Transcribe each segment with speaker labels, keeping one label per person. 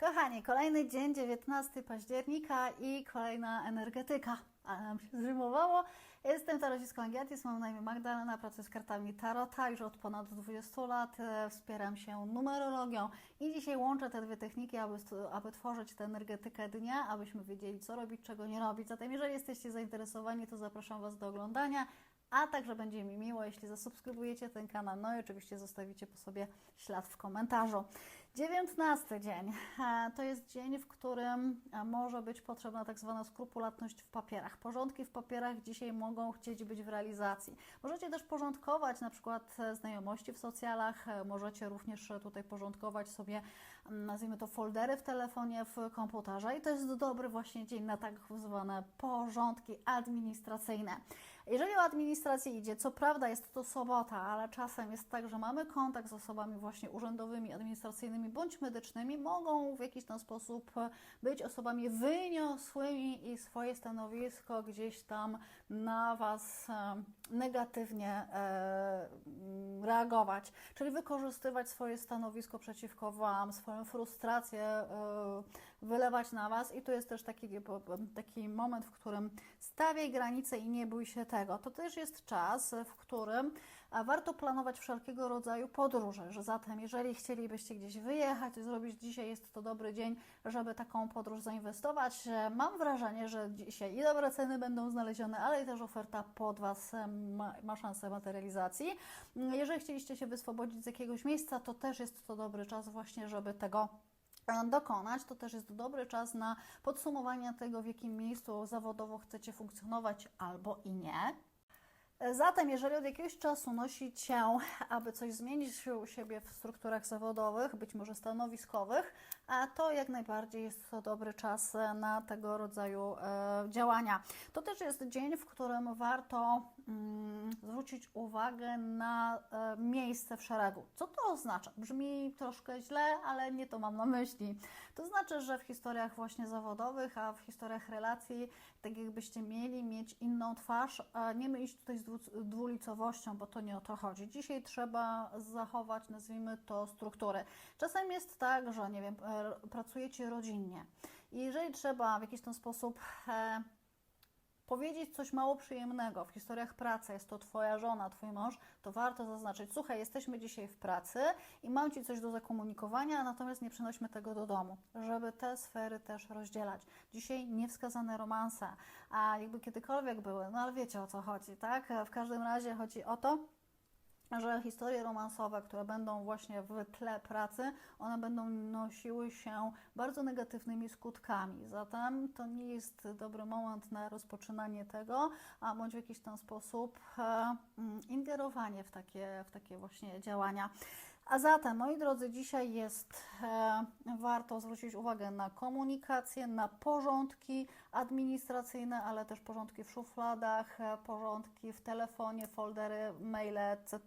Speaker 1: Kochani, kolejny dzień, 19 października i kolejna energetyka. Ale nam się zrymowało. Jestem tarotistką Agiatis, mam na imię Magdalena, pracuję z kartami Tarota już od ponad 20 lat, e, wspieram się numerologią i dzisiaj łączę te dwie techniki, aby, aby tworzyć tę energetykę dnia, abyśmy wiedzieli co robić, czego nie robić. Zatem jeżeli jesteście zainteresowani, to zapraszam Was do oglądania. A także będzie mi miło, jeśli zasubskrybujecie ten kanał, no i oczywiście zostawicie po sobie ślad w komentarzu. 19 dzień to jest dzień, w którym może być potrzebna tak zwana skrupulatność w papierach. Porządki w papierach dzisiaj mogą chcieć być w realizacji. Możecie też porządkować na przykład e, znajomości w socjalach, e, możecie również e, tutaj porządkować sobie, nazwijmy to foldery w telefonie, w komputerze i to jest dobry właśnie dzień na tak zwane porządki administracyjne. Jeżeli o administrację idzie, co prawda jest to sobota, ale czasem jest tak, że mamy kontakt z osobami właśnie urzędowymi, administracyjnymi bądź medycznymi, mogą w jakiś tam sposób być osobami wyniosłymi i swoje stanowisko gdzieś tam na Was negatywnie reagować, czyli wykorzystywać swoje stanowisko przeciwko Wam, swoją frustrację wylewać na Was i tu jest też taki, taki moment, w którym stawiaj granice i nie bój się tego. To też jest czas, w którym warto planować wszelkiego rodzaju podróże, że zatem jeżeli chcielibyście gdzieś wyjechać, zrobić dzisiaj jest to dobry dzień, żeby taką podróż zainwestować. E, Mam wrażenie, że dzisiaj i dobre ceny będą znalezione, ale i też oferta pod Was e, ma, ma szansę materializacji. Mm, Jeżeli chcieliście się wyswobodzić z jakiegoś miejsca, to też jest to dobry czas właśnie, żeby tego e, dokonać. To też jest dobry czas na podsumowanie tego, w jakim miejscu zawodowo chcecie funkcjonować albo i nie. E, Zatem, jeżeli od jakiegoś czasu nosicie, aby coś zmienić u siebie w strukturach zawodowych, być może stanowiskowych, a to jak najbardziej jest to dobry czas e, na tego rodzaju e, działania. To też jest dzień, w którym warto mm, zwrócić uwagę na e, miejsce w szeregu. Co to oznacza? Brzmi troszkę źle, ale nie to mam na myśli. To znaczy, że w historiach właśnie zawodowych, a w historiach relacji, tak jakbyście mieli mieć inną twarz, a nie mylić tutaj z dwu- dwulicowością, bo to nie o to chodzi. Dzisiaj trzeba zachować, nazwijmy to, struktury. Czasem jest tak, że nie wiem, e, pracujecie rodzinnie i jeżeli trzeba w jakiś ten sposób e, powiedzieć coś mało przyjemnego w historiach pracy, jest to Twoja żona, Twój mąż, to warto zaznaczyć, słuchaj, jesteśmy dzisiaj w pracy i mam Ci coś do zakomunikowania, natomiast nie przenośmy tego do domu, żeby te sfery też rozdzielać. Dzisiaj niewskazane romanse, a jakby kiedykolwiek były, no ale wiecie o co chodzi, tak? W każdym razie chodzi o to, że historie romansowe, które będą właśnie w tle pracy, one będą nosiły się bardzo negatywnymi skutkami. Zatem to nie jest dobry moment na rozpoczynanie tego, a bądź w jakiś tam sposób e, mm, ingerowanie w takie, w takie właśnie działania. A zatem, moi drodzy, dzisiaj jest e, warto zwrócić uwagę na komunikację, na porządki administracyjne, ale też porządki w szufladach, e, porządki w telefonie, foldery, maile, etc.,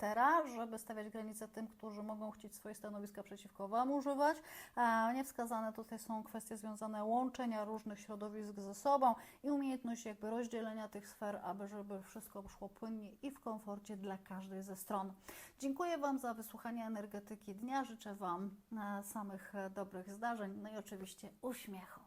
Speaker 1: żeby stawiać granice tym, którzy mogą chcieć swoje stanowiska przeciwko Wam używać. E, niewskazane tutaj są kwestie związane łączenia różnych środowisk ze sobą i umiejętność jakby rozdzielenia tych sfer, aby żeby wszystko szło płynnie i w komforcie dla każdej ze stron. Dziękuję Wam za wysłuchanie energetyki dnia. Życzę Wam e, samych e, dobrych zdarzeń, no i oczywiście uśmiechu.